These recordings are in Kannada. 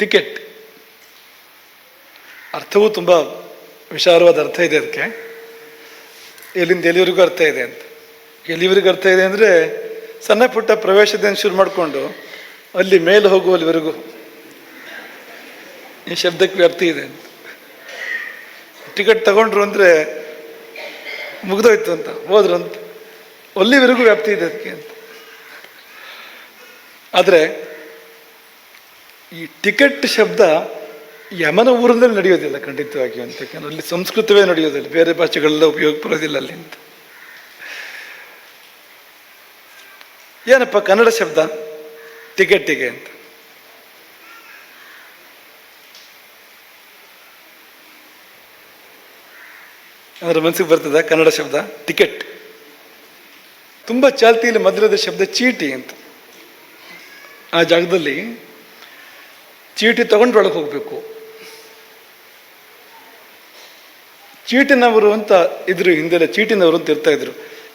ಟಿಕೆಟ್. ಅರ್ಥವೂ ತುಂಬ ವಿಶಾಲವಾದ ಅರ್ಥ ಇದೆ ಅದಕ್ಕೆ. ಎಲ್ಲಿಂದ ಎಲ್ಲಿವರೆಗೂ ಅರ್ಥ ಇದೆ ಅಂತ. ಎಲ್ಲಿವರೆಗೂ ಅರ್ಥ ಇದೆ ಅಂದರೆ ಸಣ್ಣ ಪುಟ್ಟ ಪ್ರವೇಶದಿಂದ ಶುರು ಮಾಡಿಕೊಂಡು ಅಲ್ಲಿ ಮೇಲೆ ಹೋಗುವಲ್ಲಿವರೆಗೂ. ಈ ಶಬ್ದಕ್ಕೆ ವ್ಯಾಪ್ತಿ ಇದೆ ಅಂತ. ಟಿಕೆಟ್ ತಗೊಂಡ್ರು ಅಂದರೆ ಮುಗಿದೋಯ್ತು ಅಂತ, ಹೋದ್ರು ಅಂತ. ಅಲ್ಲಿವರೆಗೂ ವ್ಯಾಪ್ತಿ ಇದೆ ಅದಕ್ಕೆ ಅಂತ. ಆದರೆ ಈ ಟಿಕೆಟ್ ಶಬ್ದ ಯಮನ ಊರಿನಲ್ಲಿ ನಡೆಯೋದಿಲ್ಲ ಖಂಡಿತವಾಗಿ ಅಂತ. ಯಾಕಂದ್ರೆ ಅಲ್ಲಿ ಸಂಸ್ಕೃತವೇ ನಡೆಯೋದಿಲ್ಲ. ಬೇರೆ ಭಾಷೆಗಳೆಲ್ಲ ಉಪಯೋಗ ಬರೋದಿಲ್ಲ ಅಲ್ಲಿ ಅಂತ. ಏನಪ್ಪ ಕನ್ನಡ ಶಬ್ದ? ಟಿಕೆಟ್ಟಿಗೆ ಅಂತ. ಅದರ ಮನಸ್ಸಿಗೆ ಬರ್ತದ ಕನ್ನಡ ಶಬ್ದ? ಟಿಕೆಟ್. ತುಂಬ ಚಾಲ್ತಿಯಲ್ಲಿ ಮೊದಲದ ಶಬ್ದ ಚೀಟಿ ಅಂತ. ಆ ಜಾಗದಲ್ಲಿ ಚೀಟಿ ತಗೊಂಡು ಒಳಗೆ ಹೋಗಬೇಕು. ಚೀಟಿನವರು ಅಂತ ಇದ್ರು, ಹಿಂದೆಲ್ಲ ಚೀಟಿನವರು ಅಂತ ಇರ್ತಾ ಇದ್ರು.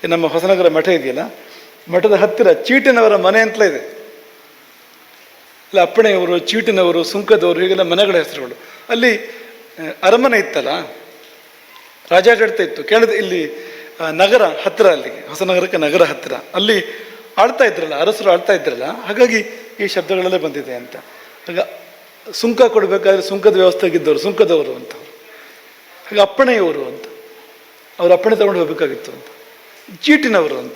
ನಮ್ಮ ಹೊಸನಗರ ಮಠ ಇದೆಯಲ್ಲ? ಮಠದ ಹತ್ತಿರ ಚೀಟಿನವರ ಮನೆ ಅಂತಲೇ ಇದೆ. ಇಲ್ಲ ಅಪ್ಪಣೆಯವರು, ಚೀಟಿನವರು, ಸುಂಕದವರು, ಹೀಗೆಲ್ಲ ಮನೆಗಳ ಹೆಸರುಗಳು. ಅಲ್ಲಿ ಅರಮನೆ ಇತ್ತಲ್ಲ? ರಾಜಾಡಳಿತ ಇತ್ತು. ಕೇಳಿದ, ಇಲ್ಲಿ ನಗರ ಹತ್ತಿರ ಅಲ್ಲಿ, ಹೊಸನಗರಕ್ಕೆ ನಗರ ಹತ್ತಿರ. ಅಲ್ಲಿ ಆಳ್ತಾ ಇದ್ರಲ್ಲ, ಅರಸರು ಆಳ್ತಾ ಇದ್ರಲ್ಲ? ಹಾಗಾಗಿ ಈ ಶಬ್ದಗಳಲ್ಲೇ ಬಂದಿದೆ ಅಂತ. ಆಗ ಸುಂಕ ಕೊಡಬೇಕಾದ್ರೆ ಸುಂಕದ ವ್ಯವಸ್ಥೆಗಿದ್ದವರು ಸುಂಕದವರು ಅಂತ. ಹಾಗೆ ಅಪ್ಪಣೆಯವರು ಅಂತ. ಅವರು ಅಪ್ಪಣೆ ತಗೊಂಡು ಹೋಗಬೇಕಾಗಿತ್ತು ಅಂತ. ಚೀಟಿನವರು ಅಂತ.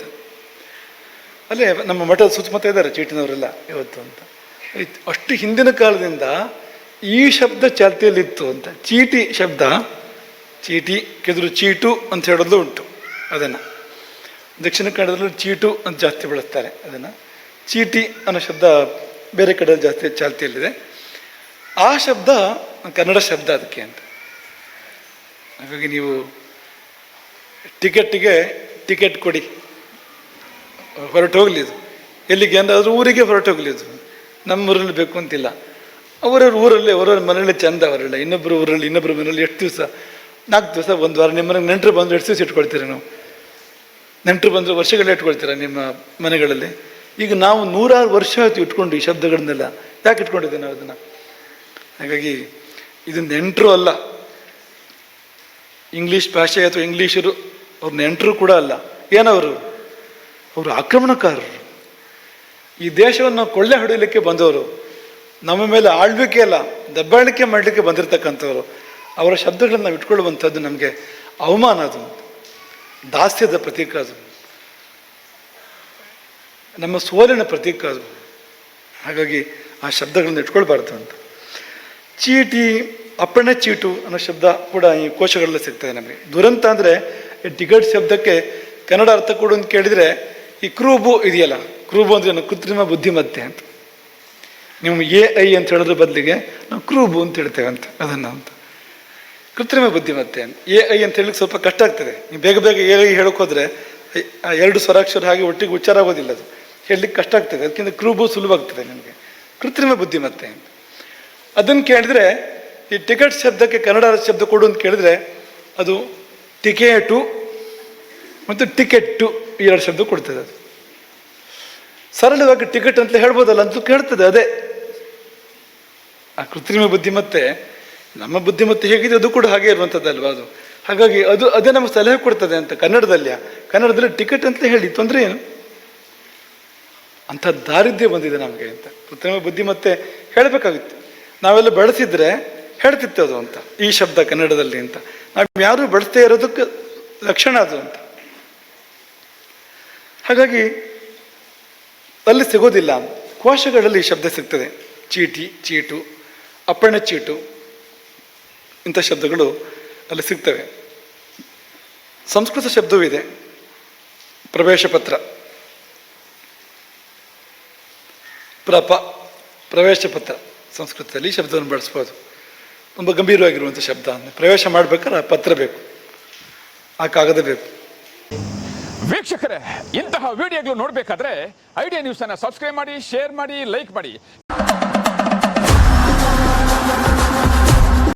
ಅಲ್ಲೇ ನಮ್ಮ ಮಠದ ಸುತ್ತಮುತ್ತ ಇದ್ದಾರೆ ಚೀಟಿನವರೆಲ್ಲ ಇವತ್ತು ಅಂತ. ಅಷ್ಟು ಹಿಂದಿನ ಕಾಲದಿಂದ ಈ ಶಬ್ದ ಚಾಲ್ತಿಯಲ್ಲಿತ್ತು ಅಂತ. ಚೀಟಿ ಶಬ್ದ, ಚೀಟಿ, ಕೆದರು ಚೀಟು ಅಂತ ಹೇಳೋದು ಉಂಟು ಅದನ್ನು. ದಕ್ಷಿಣ ಕನ್ನಡದಲ್ಲೂ ಚೀಟು ಅಂತ ಜಾಸ್ತಿ ಬಳಸ್ತಾರೆ ಅದನ್ನು. ಚೀಟಿ ಅನ್ನೋ ಶಬ್ದ ಬೇರೆ ಕಡೆ ಜಾಸ್ತಿ ಚಾಲ್ತಿಯಲ್ಲಿದೆ. ಆ ಶಬ್ದ ಕನ್ನಡ ಶಬ್ದ ಅದಕ್ಕೆ ಅಂತ. ಹಾಗಾಗಿ ನೀವು ಟಿಕೆಟ್ಗೆ ಟಿಕೆಟ್ ಕೊಡಿ. ಹೊರಟು ಇದು. ಎಲ್ಲಿಗೆ ಏನಾದರೂ ಊರಿಗೆ ಹೊರಟು ನಮ್ಮ ಊರಲ್ಲಿ ಬೇಕು ಅಂತಿಲ್ಲ. ಅವರವ್ರ ಊರಲ್ಲಿ, ಅವರವ್ರ ಮನೆಯಲ್ಲಿ ಚಂದ ಅವರಲ್ಲ. ಇನ್ನೊಬ್ಬರು ಊರಲ್ಲಿ ಇನ್ನೊಬ್ಬರ ಮನೆಯಲ್ಲಿ ಎಷ್ಟು ದಿವಸ, ನಾಲ್ಕು ದಿವಸ, ಒಂದು ವಾರ ನಿಮ್ಮ ಮನೆಗೆ ನೆಂಟರು ಬಂದರೆ ಎಷ್ಟು ದಿವಸ ಇಟ್ಕೊಳ್ತೀರಿ ನಾವು? ನೆಂಟರು ಬಂದರೆ ವರ್ಷಗಳೇ ಇಟ್ಕೊಳ್ತೀರಾ ನಿಮ್ಮ ಮನೆಗಳಲ್ಲಿ? ಈಗ ನಾವು ನೂರಾರು ವರ್ಷ ಆಯ್ತು ಇಟ್ಕೊಂಡು ಈ ಶಬ್ದಗಳನ್ನೆಲ್ಲ. ಯಾಕೆ ಇಟ್ಕೊಂಡಿದ್ದೀವಿ ನಾವು ಅದನ್ನು ಹಾಗಾಗಿ ಇದು ನೆಂಟರು ಅಲ್ಲ. ಇಂಗ್ಲೀಷ್ ಭಾಷೆ ಅಥವಾ ಇಂಗ್ಲೀಷರು ಅವ್ರ ನೆಂಟರು ಕೂಡ ಅಲ್ಲ. ಏನವರು? ಅವರು ಆಕ್ರಮಣಕಾರರು. ಈ ದೇಶವನ್ನು ಕೊಳ್ಳೆ ಹೊಡೆಯಲಿಕ್ಕೆ ಬಂದವರು, ನಮ್ಮ ಮೇಲೆ ಆಳ್ವಿಕೆ ಅಲ್ಲ, ದಬ್ಬಾಳಿಕೆ ಮಾಡಲಿಕ್ಕೆ ಬಂದಿರತಕ್ಕಂಥವ್ರು. ಅವರ ಶಬ್ದಗಳನ್ನು ನಾವು ಇಟ್ಕೊಳ್ಳುವಂಥದ್ದು ನಮಗೆ ಅವಮಾನ ಅದು. ದಾಸ್ಯದ ಪ್ರತೀಕ ಅದು. ನಮ್ಮ ಸೋಲಿನ ಪ್ರತೀಕ ಅದು. ಹಾಗಾಗಿ ಆ ಶಬ್ದಗಳನ್ನು ಇಟ್ಕೊಳ್ಬಾರ್ದು ಅಂತ. ಚೀಟಿ, ಅಪ್ಪಣೆ ಚೀಟು ಅನ್ನೋ ಶಬ್ದ ಕೂಡ ಈ ಕೋಶಗಳಲ್ಲಿ ಸಿಗ್ತದೆ ನಮಗೆ. ದುರಂತ ಅಂದರೆ ಟಿಕೆಟ್ ಶಬ್ದಕ್ಕೆ ಕನ್ನಡ ಅರ್ಥ ಕೊಡು ಅಂತ ಕೇಳಿದರೆ ಈ ಕ್ರೂಬು ಇದೆಯಲ್ಲ, ಕ್ರೂಬು ಅಂದರೆ ಏನು? ಕೃತ್ರಿಮ ಬುದ್ಧಿಮತ್ತೆ ಅಂತ. ನೀವು ಎ ಐ ಅಂತ ಹೇಳೋದ್ರ ಬದಲಿಗೆ ನಾವು ಕ್ರೂಬು ಅಂತ ಹೇಳ್ತೇವೆ ಅಂತ, ಅದನ್ನು ಅಂತ. ಕೃತ್ರಿಮ ಬುದ್ಧಿಮತ್ತೆ ಅಂತ. ಎ ಐ ಅಂತ ಹೇಳಲಿಕ್ಕೆ ಸ್ವಲ್ಪ ಕಷ್ಟ ಆಗ್ತದೆ. ನೀವು ಬೇಗ ಬೇಗ ಎ ಐ ಹೇಳೋಕೆ ಹೋದರೆ ಆ ಎರಡು ಸ್ವರಾಕ್ಷರ ಹಾಗೆ ಒಟ್ಟಿಗೆ ಉಚ್ಚಾರ ಆಗೋದಿಲ್ಲ ಅದು. ಹೇಳಲಿಕ್ಕೆ ಕಷ್ಟ ಆಗ್ತದೆ. ಅದಕ್ಕಿಂತ ಕ್ರೂಬು ಸುಲಭ ಆಗ್ತದೆ ನಿಮಗೆ. ಕೃತ್ರಿಮ ಬುದ್ಧಿಮತ್ತೆ ಅಂತ. ಅದನ್ನು ಕೇಳಿದ್ರೆ, ಈ ಟಿಕೆಟ್ ಶಬ್ದಕ್ಕೆ ಕನ್ನಡ ಶಬ್ದ ಕೊಡು ಅಂತ ಕೇಳಿದ್ರೆ, ಅದು ಟಿಕೆಟು ಮತ್ತು ಟಿಕೆಟ್ಟು ಎರಡು ಶಬ್ದ ಕೊಡ್ತದೆ ಅದು. ಸರಳವಾಗಿ ಟಿಕೆಟ್ ಅಂತ ಹೇಳ್ಬೋದಲ್ಲ ಅಂತೂ ಕೇಳ್ತದೆ ಅದೇ. ಆ ಕೃತ್ರಿಮ ಬುದ್ಧಿಮತ್ತೆ ನಮ್ಮ ಬುದ್ಧಿಮತ್ತೆ ಹೇಗಿದೆ ಅದು ಕೂಡ ಹಾಗೆ ಇರುವಂಥದ್ದಲ್ವಾ ಅದು. ಹಾಗಾಗಿ ಅದು, ಅದೇ ನಮಗೆ ಸಲಹೆ ಕೊಡ್ತದೆ ಅಂತ ಕನ್ನಡದಲ್ಲಿ ಕನ್ನಡದಲ್ಲಿ ಟಿಕೆಟ್ ಅಂತ ಹೇಳಿ, ತೊಂದರೆ ಏನು? ಅಂಥ ದಾರಿದ್ರ್ಯ ಬಂದಿದೆ ನಮಗೆ ಅಂತ. ಕೃತ್ರಿಮ ಬುದ್ಧಿಮತ್ತೆ ಹೇಳಬೇಕಾಗಿತ್ತು. ನಾವೆಲ್ಲ ಬೆಳೆಸಿದ್ರೆ ಹೇಳ್ತಿತ್ತು ಅದು ಅಂತ, ಈ ಶಬ್ದ ಕನ್ನಡದಲ್ಲಿ ಅಂತ. ನಾವು ಯಾರು ಬೆಳೆಸ್ತೇ ಇರೋದಕ್ಕೆ ಲಕ್ಷಣ ಅದು ಅಂತ. ಹಾಗಾಗಿ ಅಲ್ಲಿ ಸಿಗೋದಿಲ್ಲ. ಕೋಶಗಳಲ್ಲಿ ಈ ಶಬ್ದ ಸಿಗ್ತದೆ. ಚೀಟಿ, ಚೀಟು, ಅಪ್ಪಣೆ ಚೀಟು, ಇಂಥ ಶಬ್ದಗಳು ಅಲ್ಲಿ ಸಿಗ್ತವೆ. ಸಂಸ್ಕೃತ ಶಬ್ದವೂ ಇದೆ. ಪ್ರವೇಶ ಪತ್ರ. ಪ್ರಪ, ಪ್ರವೇಶ ಪತ್ರ. ಸಂಸ್ಕೃತದಲ್ಲಿ ಶಬ್ದವನ್ನು ಬಳಸ್ಬೋದು. ತುಂಬ ಗಂಭೀರವಾಗಿರುವಂಥ ಶಬ್ದ ಅಂದರೆ ಪ್ರವೇಶ ಮಾಡ್ಬೇಕಾದ್ರೆ ಪತ್ರ ಬೇಕು, ಆ ಕಾಗದ ಬೇಕು. ವೀಕ್ಷಕರೇ, ಇಂತಹ ವಿಡಿಯೋಗಳು ನೋಡಬೇಕಾದ್ರೆ ಐಡಿಯಾ ನ್ಯೂಸ್ ಅನ್ನ ಸಬ್ಸ್ಕ್ರೈಬ್ ಮಾಡಿ ಶೇರ್ ಮಾಡಿ ಲೈಕ್ ಮಾಡಿ.